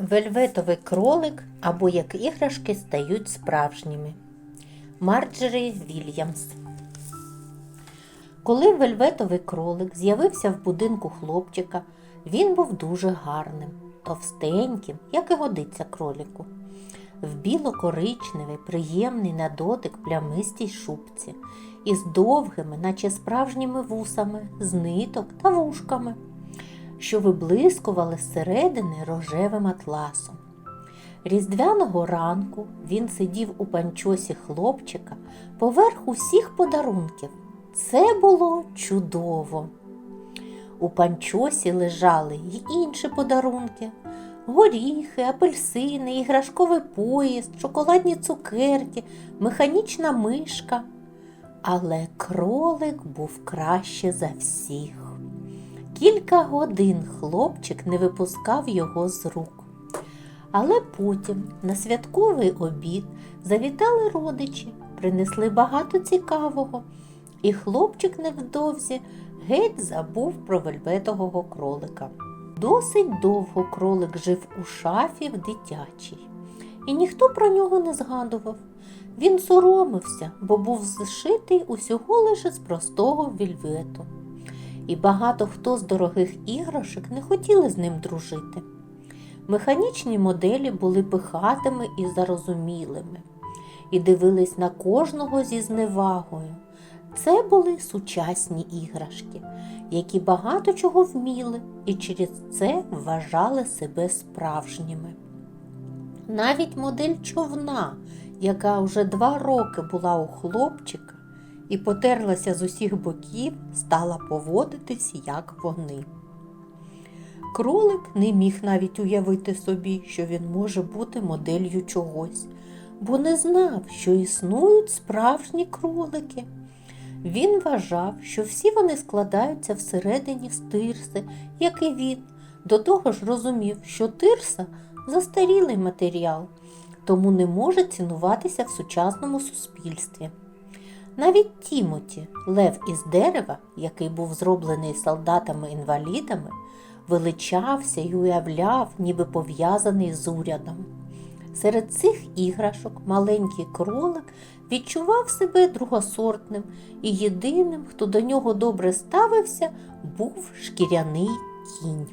Вельветовий кролик або як іграшки стають справжніми. Марджері Вільямс. Коли вельветовий кролик з'явився в будинку хлопчика, він був дуже гарним, товстеньким, як і годиться кроліку. В біло-коричневий, приємний на дотик плямистій шубці, із довгими, наче справжніми вусами, з ниток та вушками що виблискували зсередини рожевим атласом. Різдвяного ранку він сидів у панчосі хлопчика поверх усіх подарунків. Це було чудово. У панчосі лежали й інші подарунки горіхи, апельсини, іграшковий поїзд, шоколадні цукерки, механічна мишка. Але кролик був краще за всіх. Кілька годин хлопчик не випускав його з рук. Але потім на святковий обід завітали родичі, принесли багато цікавого, і хлопчик невдовзі геть забув про вельветового кролика. Досить довго кролик жив у шафі в дитячій, і ніхто про нього не згадував. Він соромився, бо був зшитий усього лише з простого вільвету і багато хто з дорогих іграшок не хотіли з ним дружити. Механічні моделі були пихатими і зарозумілими, і дивились на кожного зі зневагою. Це були сучасні іграшки, які багато чого вміли і через це вважали себе справжніми. Навіть модель човна, яка вже два роки була у хлопчика, і потерлася з усіх боків, стала поводитись, як вони. Кролик не міг навіть уявити собі, що він може бути моделлю чогось, бо не знав, що існують справжні кролики. Він вважав, що всі вони складаються всередині з тирси, як і він. До того ж розумів, що тирса застарілий матеріал, тому не може цінуватися в сучасному суспільстві. Навіть Тімоті, лев із дерева, який був зроблений солдатами-інвалідами, величався й уявляв, ніби пов'язаний з урядом. Серед цих іграшок маленький кролик відчував себе другосортним, і єдиним, хто до нього добре ставився, був шкіряний кінь.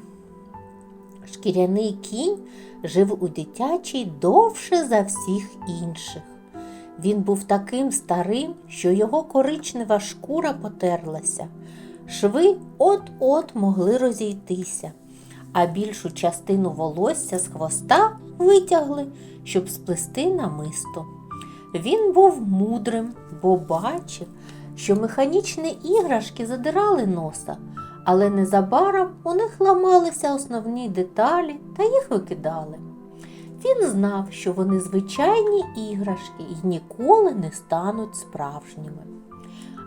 Шкіряний кінь жив у дитячій довше за всіх інших. Він був таким старим, що його коричнева шкура потерлася. Шви от-от могли розійтися, а більшу частину волосся з хвоста витягли, щоб сплести намисто. Він був мудрим, бо бачив, що механічні іграшки задирали носа, але незабаром у них ламалися основні деталі та їх викидали. Він знав, що вони звичайні іграшки і ніколи не стануть справжніми.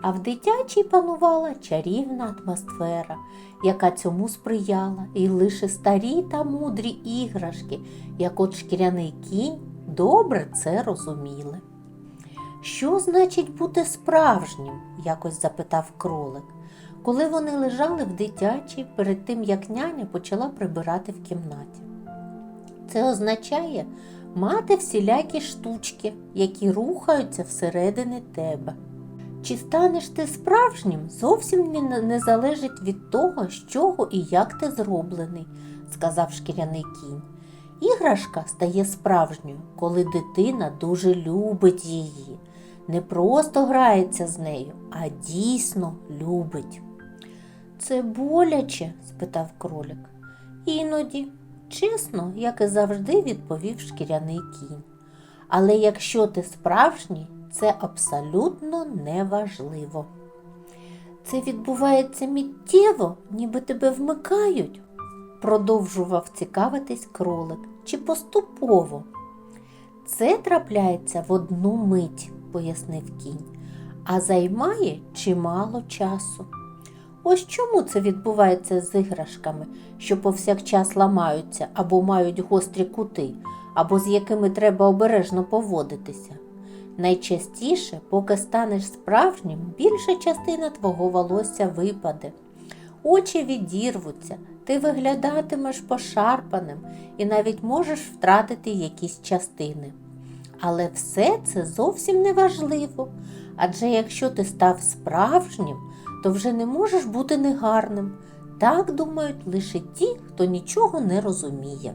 А в дитячій панувала чарівна атмосфера, яка цьому сприяла, і лише старі та мудрі іграшки, як от шкіряний кінь, добре це розуміли. Що значить бути справжнім? якось запитав кролик, коли вони лежали в дитячій перед тим, як няня почала прибирати в кімнаті. Це означає мати всілякі штучки, які рухаються всередини тебе. Чи станеш ти справжнім, зовсім не, не залежить від того, з чого і як ти зроблений, сказав шкіряний кінь. Іграшка стає справжньою, коли дитина дуже любить її, не просто грається з нею, а дійсно любить. Це боляче? спитав кролик. Іноді. Чесно, як і завжди, відповів шкіряний кінь. Але якщо ти справжній, це абсолютно неважливо. Це відбувається миттєво, ніби тебе вмикають, продовжував цікавитись кролик, чи поступово. Це трапляється в одну мить, пояснив кінь, а займає чимало часу. Ось чому це відбувається з іграшками, що повсякчас ламаються або мають гострі кути, або з якими треба обережно поводитися. Найчастіше, поки станеш справжнім, більша частина твого волосся випаде, очі відірвуться, ти виглядатимеш пошарпаним і навіть можеш втратити якісь частини. Але все це зовсім не важливо, адже якщо ти став справжнім, то вже не можеш бути негарним. Так думають лише ті, хто нічого не розуміє.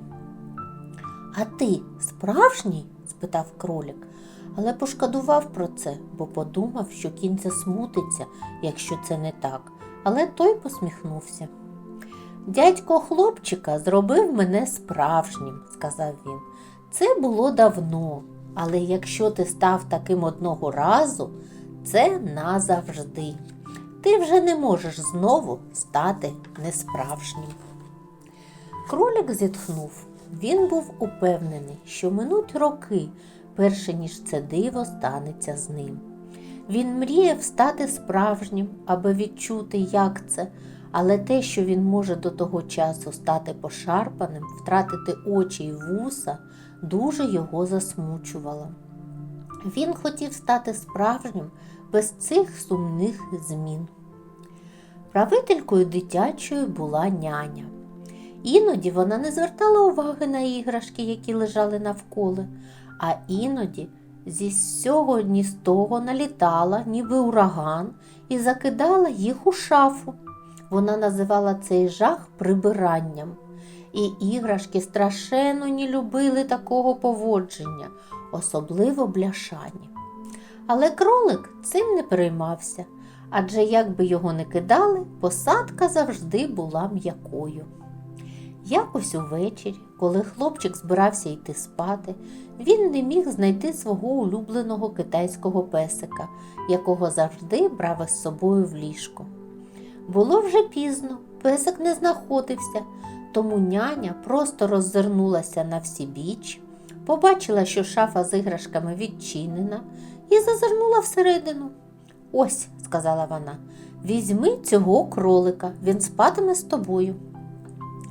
А ти справжній? спитав кролік, але пошкодував про це, бо подумав, що кінь засмутиться, якщо це не так. Але той посміхнувся. Дядько хлопчика зробив мене справжнім, сказав він. Це було давно, але якщо ти став таким одного разу, це назавжди. Ти вже не можеш знову стати несправжнім. Кролик зітхнув. Він був упевнений, що минуть роки, перше ніж це диво станеться з ним. Він мріяв стати справжнім, аби відчути, як це, але те, що він може до того часу стати пошарпаним, втратити очі й вуса, дуже його засмучувало. Він хотів стати справжнім без цих сумних змін. Правителькою дитячою була няня. Іноді вона не звертала уваги на іграшки, які лежали навколо, а іноді зі всього ні з того налітала, ніби ураган, і закидала їх у шафу. Вона називала цей жах прибиранням. І іграшки страшенно не любили такого поводження, особливо бляшані. Але кролик цим не переймався, адже як би його не кидали, посадка завжди була м'якою. Якось увечері, коли хлопчик збирався йти спати, він не міг знайти свого улюбленого китайського песика, якого завжди брав із собою в ліжко. Було вже пізно, песик не знаходився, тому няня просто роззирнулася на всі біч, побачила, що шафа з іграшками відчинена, і зазирнула всередину. Ось, сказала вона, візьми цього кролика, він спатиме з тобою.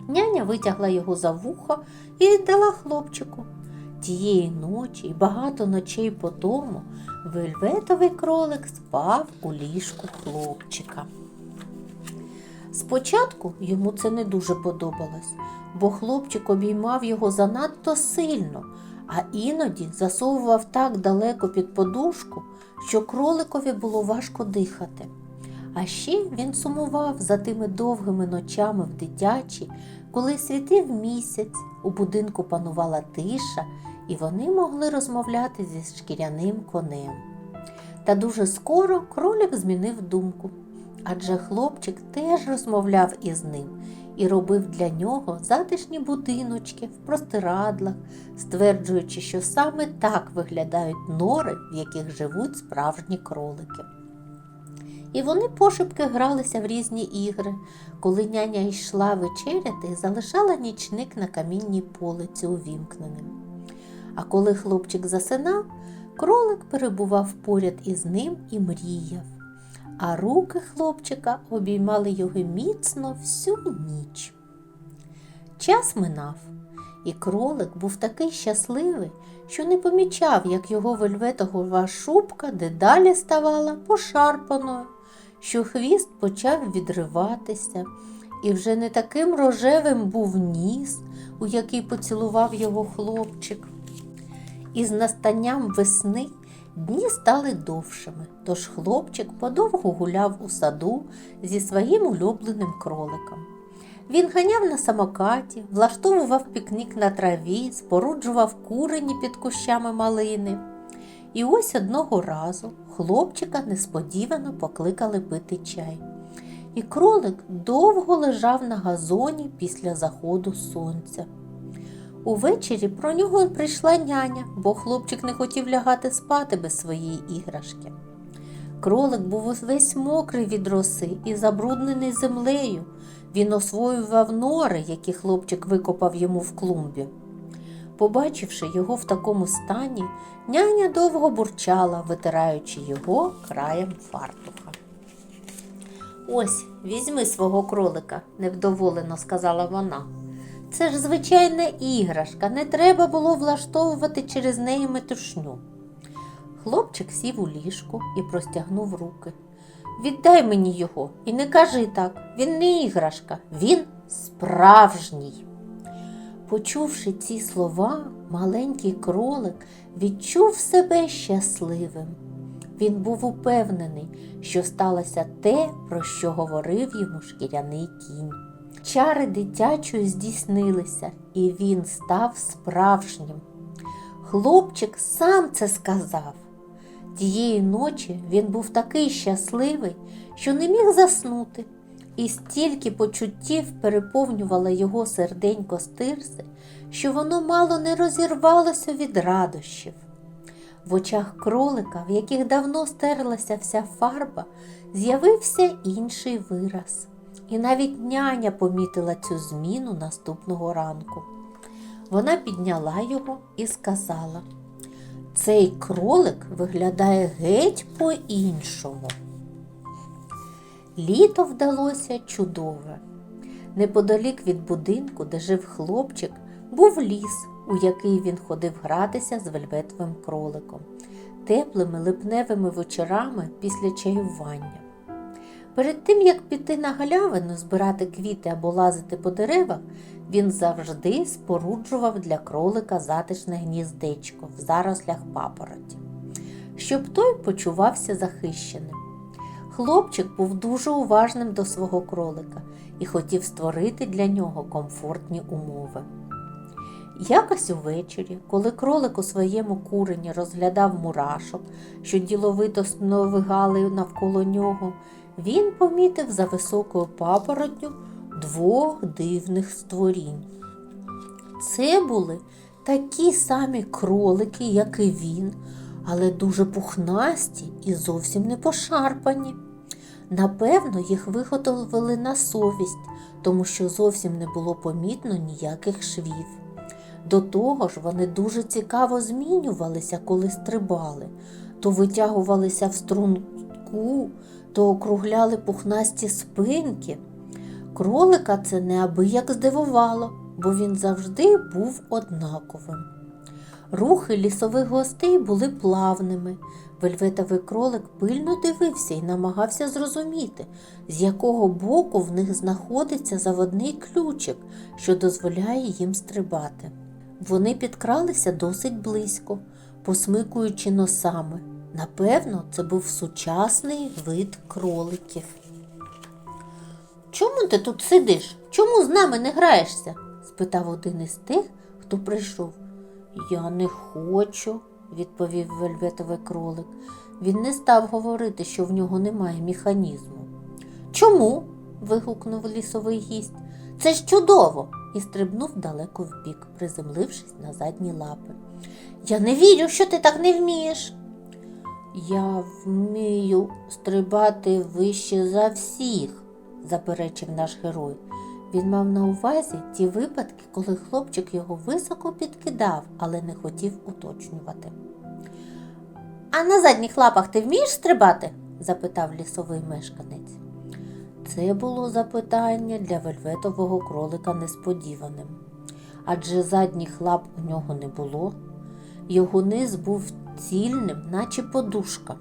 Няня витягла його за вухо і віддала хлопчику. Тієї ночі і багато ночей по тому вельветовий кролик спав у ліжку хлопчика. Спочатку йому це не дуже подобалось, бо хлопчик обіймав його занадто сильно, а іноді засовував так далеко під подушку, що кроликові було важко дихати. А ще він сумував за тими довгими ночами в дитячі, коли світив місяць, у будинку панувала тиша, і вони могли розмовляти зі шкіряним конем. Та дуже скоро кролик змінив думку, адже хлопчик теж розмовляв із ним і робив для нього затишні будиночки в простирадлах, стверджуючи, що саме так виглядають нори, в яких живуть справжні кролики. І вони пошепки гралися в різні ігри, коли няня йшла вечеряти залишала нічник на камінній полиці увімкненим. А коли хлопчик засинав, кролик перебував поряд із ним і мріяв, а руки хлопчика обіймали його міцно всю ніч. Час минав, і кролик був такий щасливий, що не помічав, як його вельветова шубка дедалі ставала пошарпаною, що хвіст почав відриватися, і вже не таким рожевим був ніс, у який поцілував його хлопчик. І з настанням весни дні стали довшими, тож хлопчик подовго гуляв у саду зі своїм улюбленим кроликом. Він ганяв на самокаті, влаштовував пікнік на траві, споруджував курені під кущами малини. І ось одного разу хлопчика несподівано покликали пити чай. І кролик довго лежав на газоні після заходу сонця. Увечері про нього прийшла няня, бо хлопчик не хотів лягати спати без своєї іграшки. Кролик був весь мокрий від роси і забруднений землею. Він освоював нори, які хлопчик викопав йому в клумбі. Побачивши його в такому стані, няня довго бурчала, витираючи його краєм фартуха. Ось, візьми свого кролика, невдоволено сказала вона. Це ж звичайна іграшка, не треба було влаштовувати через неї метушню. Хлопчик сів у ліжку і простягнув руки. Віддай мені його і не кажи так, він не іграшка, він справжній. Почувши ці слова, маленький кролик відчув себе щасливим. Він був упевнений, що сталося те, про що говорив йому шкіряний кінь. Чари дитячої здійснилися, і він став справжнім. Хлопчик сам це сказав. Тієї ночі він був такий щасливий, що не міг заснути, і стільки почуттів переповнювало його серденько стирси, що воно мало не розірвалося від радощів. В очах кролика, в яких давно стерлася вся фарба, з'явився інший вираз. І навіть няня помітила цю зміну наступного ранку. Вона підняла його і сказала: Цей кролик виглядає геть по-іншому. Літо вдалося чудове. Неподалік від будинку, де жив хлопчик, був ліс, у який він ходив гратися з вельветовим кроликом, теплими липневими вечорами після чаювання. Перед тим, як піти на галявину збирати квіти або лазити по деревах, він завжди споруджував для кролика затишне гніздечко в зарослях папороті, щоб той почувався захищеним. Хлопчик був дуже уважним до свого кролика і хотів створити для нього комфортні умови. Якось увечері, коли кролик у своєму курені розглядав мурашок, що діловито сновигали навколо нього, він помітив за високою папоротню двох дивних створінь. Це були такі самі кролики, як і він, але дуже пухнасті і зовсім не пошарпані. Напевно, їх виготовили на совість, тому що зовсім не було помітно ніяких швів. До того ж, вони дуже цікаво змінювалися, коли стрибали, то витягувалися в струнку, то округляли пухнасті спинки. Кролика це неабияк здивувало, бо він завжди був однаковим. Рухи лісових гостей були плавними. Вельветовий кролик пильно дивився і намагався зрозуміти, з якого боку в них знаходиться заводний ключик, що дозволяє їм стрибати. Вони підкралися досить близько, посмикуючи носами. Напевно, це був сучасний вид кроликів. Чому ти тут сидиш? Чому з нами не граєшся? спитав один із тих, хто прийшов. Я не хочу, відповів вельветовий кролик. Він не став говорити, що в нього немає механізму. Чому? вигукнув лісовий гість. Це ж чудово! і стрибнув далеко вбік, приземлившись на задні лапи. Я не вірю, що ти так не вмієш. Я вмію стрибати вище за всіх, заперечив наш герой. Він мав на увазі ті випадки, коли хлопчик його високо підкидав, але не хотів уточнювати. А на задніх лапах ти вмієш стрибати? запитав лісовий мешканець. Це було запитання для вельветового кролика несподіваним, адже задніх лап у нього не було. Його низ був цільним, наче подушка.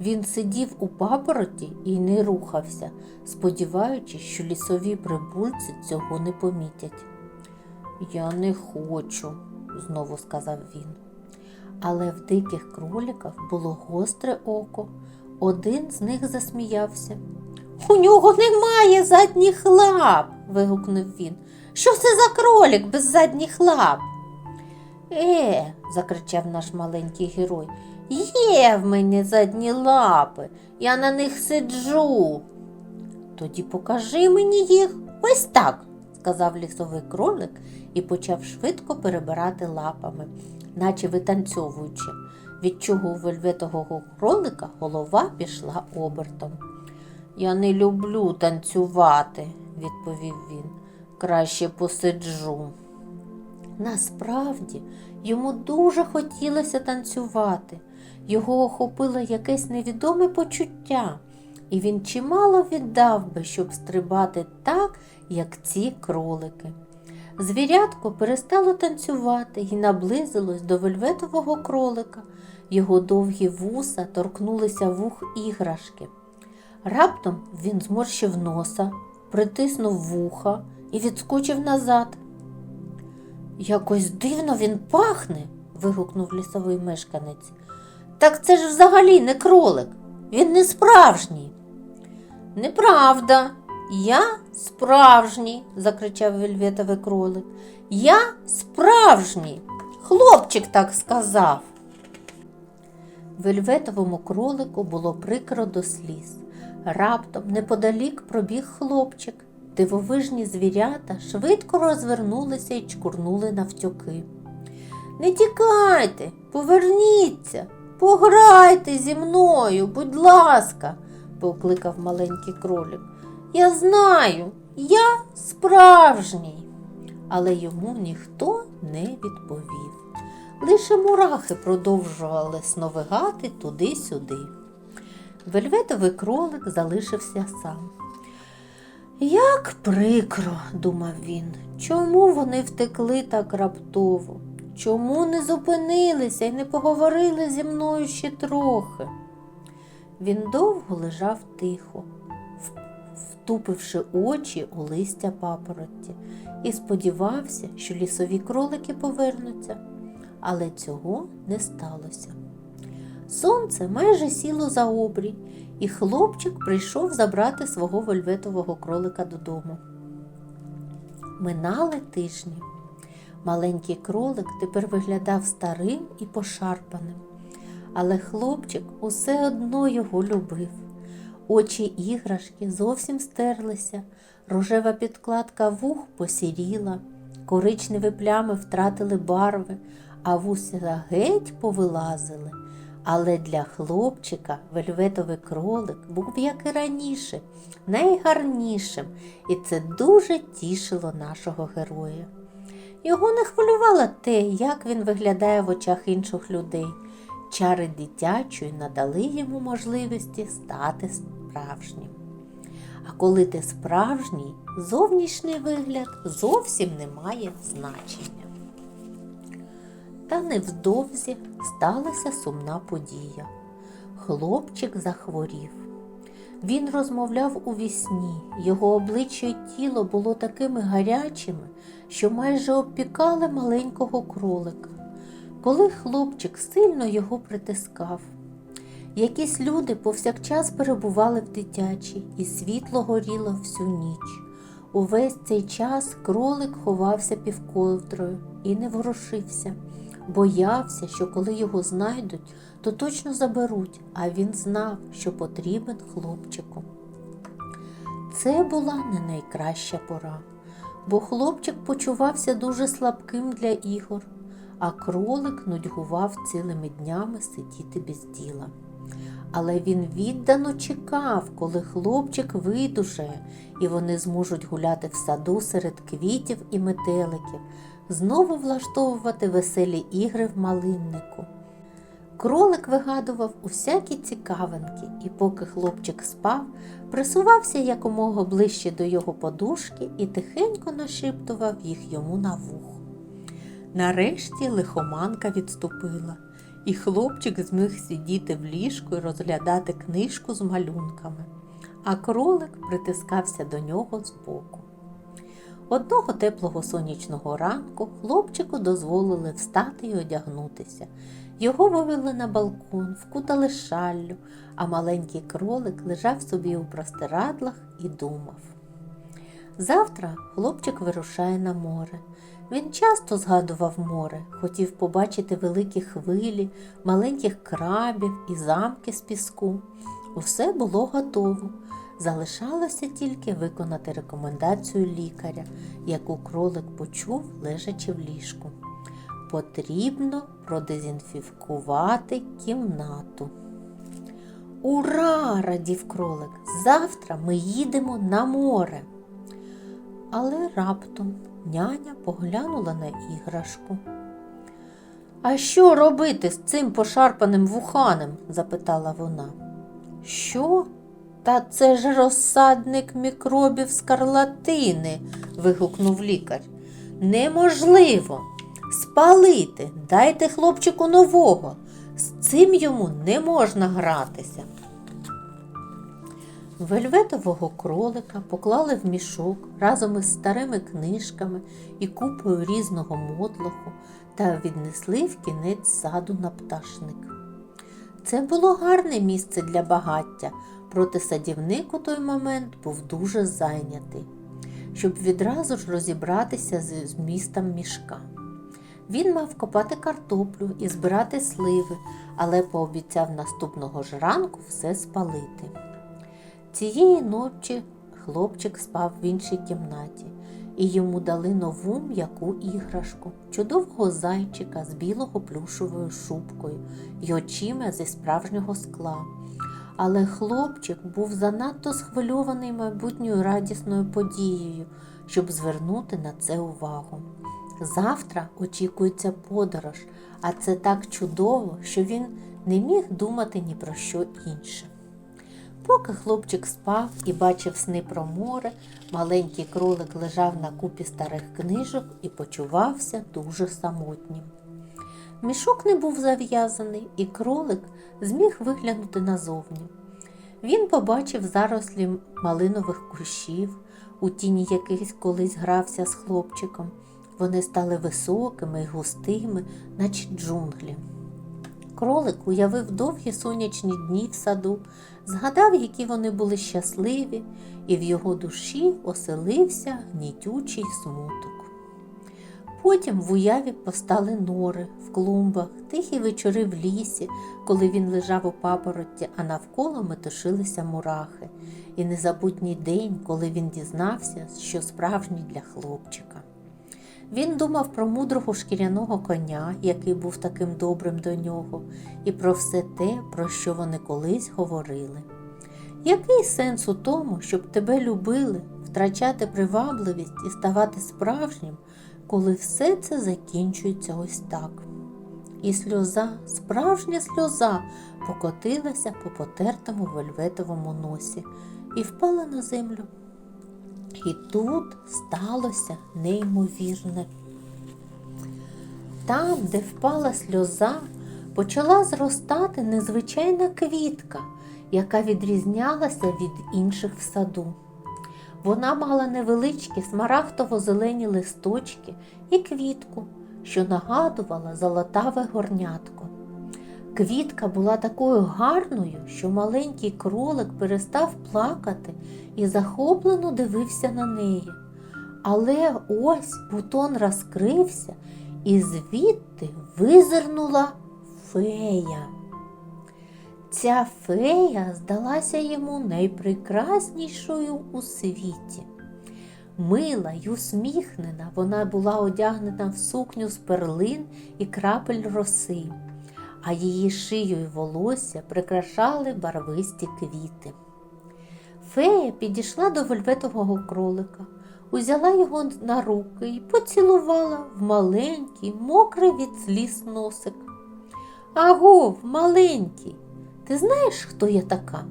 Він сидів у папороті і не рухався, сподіваючись, що лісові прибульці цього не помітять. Я не хочу, знову сказав він. Але в диких кроліках було гостре око. Один з них засміявся. У нього немає задніх лап. вигукнув він. Що це за кролік без задніх лап? Е, закричав наш маленький герой. Є в мене задні лапи, я на них сиджу. Тоді покажи мені їх ось так, сказав лісовий кролик і почав швидко перебирати лапами, наче витанцьовуючи, від чого у вельветового кролика голова пішла обертом. Я не люблю танцювати, відповів він. Краще посиджу. Насправді йому дуже хотілося танцювати. Його охопило якесь невідоме почуття, і він чимало віддав би, щоб стрибати так, як ці кролики. Звірятко перестало танцювати і наблизилось до вельветового кролика. Його довгі вуса торкнулися вух іграшки. Раптом він зморщив носа, притиснув вуха і відскочив назад. Якось дивно він пахне. вигукнув лісовий мешканець. Так це ж взагалі не кролик. Він не справжній. Неправда, я справжній, закричав вельветовий кролик. Я справжній. Хлопчик так сказав. Вельветовому кролику було прикро до сліз. Раптом неподалік пробіг хлопчик. Дивовижні звірята швидко розвернулися і чкурнули навтьоки. Не тікайте, поверніться, пограйте зі мною, будь ласка, покликав маленький кролик. Я знаю, я справжній. Але йому ніхто не відповів. Лише мурахи продовжували сновигати туди-сюди. Вельветовий кролик залишився сам. Як прикро, думав він, чому вони втекли так раптово? Чому не зупинилися і не поговорили зі мною ще трохи? Він довго лежав тихо, втупивши очі у листя папоротті, і сподівався, що лісові кролики повернуться, але цього не сталося. Сонце майже сіло за обрій, і хлопчик прийшов забрати свого вольветового кролика додому. Минали тижні. Маленький кролик тепер виглядав старим і пошарпаним, але хлопчик усе одно його любив. Очі іграшки зовсім стерлися, рожева підкладка вух посіріла, коричневі плями втратили барви, а вуся геть повилазили. Але для хлопчика вельветовий кролик був, як і раніше, найгарнішим, і це дуже тішило нашого героя. Його не хвилювало те, як він виглядає в очах інших людей. Чари дитячої надали йому можливості стати справжнім. А коли ти справжній, зовнішній вигляд зовсім не має значення. Та невдовзі сталася сумна подія. Хлопчик захворів. Він розмовляв у вісні, його обличчя й тіло було такими гарячими, що майже обпікали маленького кролика. Коли хлопчик сильно його притискав. Якісь люди повсякчас перебували в дитячій, і світло горіло всю ніч. Увесь цей час кролик ховався півковдрою і не ворушився. Боявся, що коли його знайдуть, то точно заберуть, а він знав, що потрібен хлопчику. Це була не найкраща пора, бо хлопчик почувався дуже слабким для ігор, а кролик нудьгував цілими днями сидіти без діла. Але він віддано чекав, коли хлопчик видужає, і вони зможуть гуляти в саду серед квітів і метеликів, знову влаштовувати веселі ігри в малиннику. Кролик вигадував усякі цікавинки, і поки хлопчик спав, присувався якомога ближче до його подушки і тихенько нашіптував їх йому на вухо. Нарешті лихоманка відступила, і хлопчик зміг сидіти в ліжку і розглядати книжку з малюнками, а кролик притискався до нього збоку. Одного теплого сонячного ранку хлопчику дозволили встати і одягнутися. Його вивели на балкон, вкутали шаллю, а маленький кролик лежав собі у простирадлах і думав. Завтра хлопчик вирушає на море. Він часто згадував море, хотів побачити великі хвилі, маленьких крабів і замки з піску. Усе було готово. Залишалося тільки виконати рекомендацію лікаря, яку кролик почув, лежачи в ліжку. Потрібно продезінфікувати кімнату. Ура! радів кролик. Завтра ми їдемо на море. Але раптом няня поглянула на іграшку. А що робити з цим пошарпаним вуханем? запитала вона. Що? Та це ж розсадник мікробів скарлатини, вигукнув лікар. Неможливо. Спалити, дайте хлопчику нового. З цим йому не можна гратися. Вельветового кролика поклали в мішок разом із старими книжками і купою різного мотлоху та віднесли в кінець саду на пташник. Це було гарне місце для багаття, проте садівник у той момент був дуже зайнятий, щоб відразу ж розібратися з змістом мішка. Він мав копати картоплю і збирати сливи, але пообіцяв наступного ж ранку все спалити. Цієї ночі хлопчик спав в іншій кімнаті, і йому дали нову м'яку іграшку, чудового зайчика з білого плюшовою шубкою і очима зі справжнього скла. Але хлопчик був занадто схвильований майбутньою радісною подією, щоб звернути на це увагу. Завтра очікується подорож, а це так чудово, що він не міг думати ні про що інше. Поки хлопчик спав і бачив сни про море, маленький кролик лежав на купі старих книжок і почувався дуже самотнім. Мішок не був зав'язаний, і кролик зміг виглянути назовні. Він побачив зарослі малинових кущів, у тіні яких колись грався з хлопчиком. Вони стали високими й густими, наче джунглі. Кролик уявив довгі сонячні дні в саду, згадав, які вони були щасливі, і в його душі оселився гнітючий смуток. Потім в уяві постали нори в клумбах, тихі вечори в лісі, коли він лежав у папоротті, а навколо метушилися мурахи, і незабутній день, коли він дізнався, що справжній для хлопчика. Він думав про мудрого шкіряного коня, який був таким добрим до нього, і про все те, про що вони колись говорили. Який сенс у тому, щоб тебе любили, втрачати привабливість і ставати справжнім, коли все це закінчується ось так? І сльоза, справжня сльоза, покотилася по потертому вельветовому носі і впала на землю. І тут сталося неймовірне. Там, де впала сльоза, почала зростати незвичайна квітка, яка відрізнялася від інших в саду. Вона мала невеличкі смарагдово-зелені листочки і квітку, що нагадувала золотаве горнятко. Квітка була такою гарною, що маленький кролик перестав плакати і захоплено дивився на неї. Але ось бутон розкрився, і звідти визирнула фея. Ця фея здалася йому найпрекраснішою у світі. Мила й усміхнена, вона була одягнена в сукню з перлин і крапель роси, а її шию й волосся прикрашали барвисті квіти. Фея підійшла до вельветового кролика, узяла його на руки і поцілувала в маленький, мокрий від сліз носик. Агов, маленький, ти знаєш, хто я така?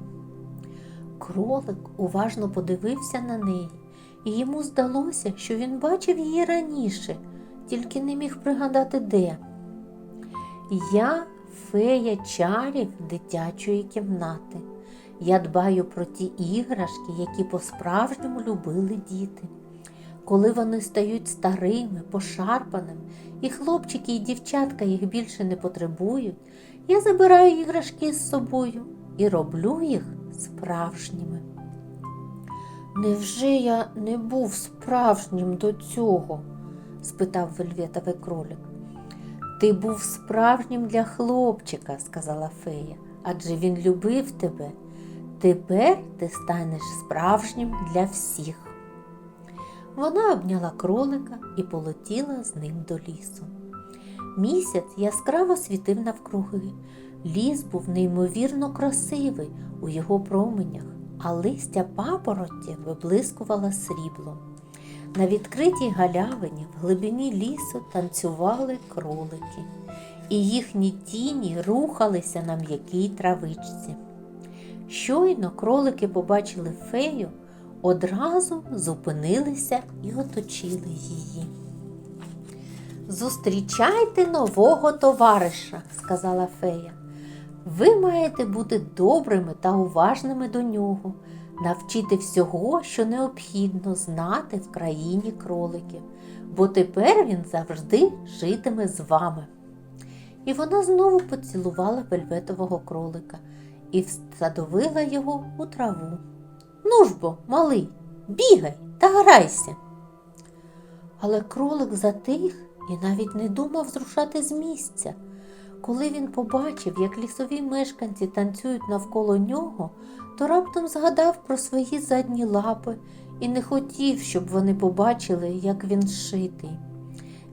Кролик уважно подивився на неї, і йому здалося, що він бачив її раніше, тільки не міг пригадати де. Я фея чарів дитячої кімнати. Я дбаю про ті іграшки, які по-справжньому любили діти. Коли вони стають старими, пошарпаними, і хлопчики і дівчатка їх більше не потребують, я забираю іграшки з собою і роблю їх справжніми. Невже я не був справжнім до цього? спитав вельветовий кролик. Ти був справжнім для хлопчика, сказала фея, адже він любив тебе. Тепер ти станеш справжнім для всіх. Вона обняла кролика і полетіла з ним до лісу. Місяць яскраво світив навкруги. Ліс був неймовірно красивий у його променях, а листя папороті виблискувало сріблом. На відкритій галявині в глибині лісу танцювали кролики, і їхні тіні рухалися на м'якій травичці. Щойно кролики побачили фею, одразу зупинилися і оточили її. Зустрічайте нового товариша, сказала фея. Ви маєте бути добрими та уважними до нього. навчити всього, що необхідно знати в країні кроликів, бо тепер він завжди житиме з вами. І вона знову поцілувала вельветового кролика і всадовила його у траву. Ну ж бо, малий, бігай та грайся. Але кролик затих і навіть не думав зрушати з місця. Коли він побачив, як лісові мешканці танцюють навколо нього, то раптом згадав про свої задні лапи і не хотів, щоб вони побачили, як він зшитий.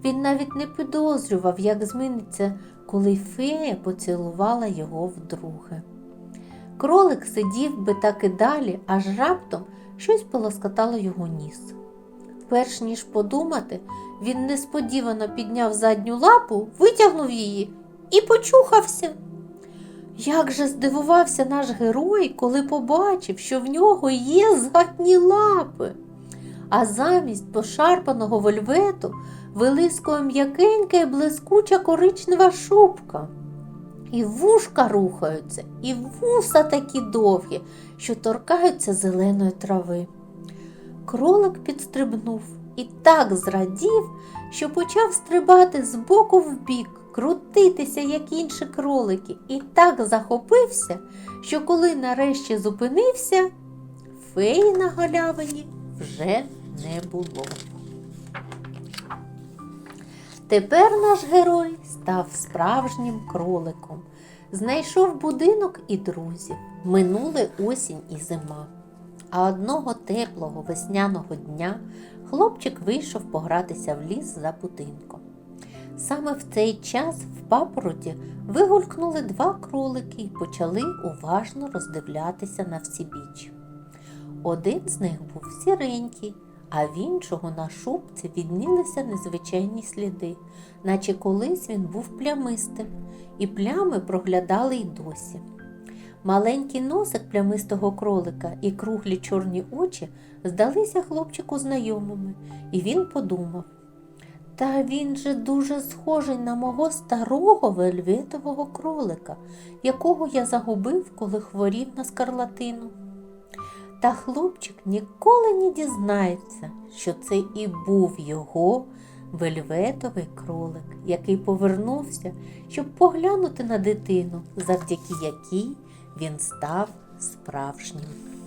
Він навіть не підозрював, як зміниться, коли фея поцілувала його вдруге. Кролик сидів би так і далі, аж раптом щось полоскотало його ніс. Перш ніж подумати, він несподівано підняв задню лапу, витягнув її і почухався. Як же здивувався наш герой, коли побачив, що в нього є задні лапи, а замість пошарпаного вольвету вилискує м'якенька і блискуча коричнева шубка. І вушка рухаються, і вуса такі довгі, що торкаються зеленої трави. Кролик підстрибнув і так зрадів, що почав стрибати з боку в бік, крутитися, як інші кролики, і так захопився, що коли нарешті зупинився, феї на галявині вже не було. Тепер наш герой став справжнім кроликом. Знайшов будинок і друзів. Минули осінь і зима. А одного теплого весняного дня хлопчик вийшов погратися в ліс за будинком. Саме в цей час в папороті вигулькнули два кролики і почали уважно роздивлятися на всі біч. Один з них був сіренький, а в іншого на шубці віднілися незвичайні сліди, наче колись він був плямистим, і плями проглядали й досі. Маленький носик плямистого кролика і круглі чорні очі здалися хлопчику знайомими, і він подумав. Та він же дуже схожий на мого старого вельветового кролика, якого я загубив, коли хворів на скарлатину. Та хлопчик ніколи не дізнається, що це і був його вельветовий кролик, який повернувся, щоб поглянути на дитину, завдяки якій він став справжнім.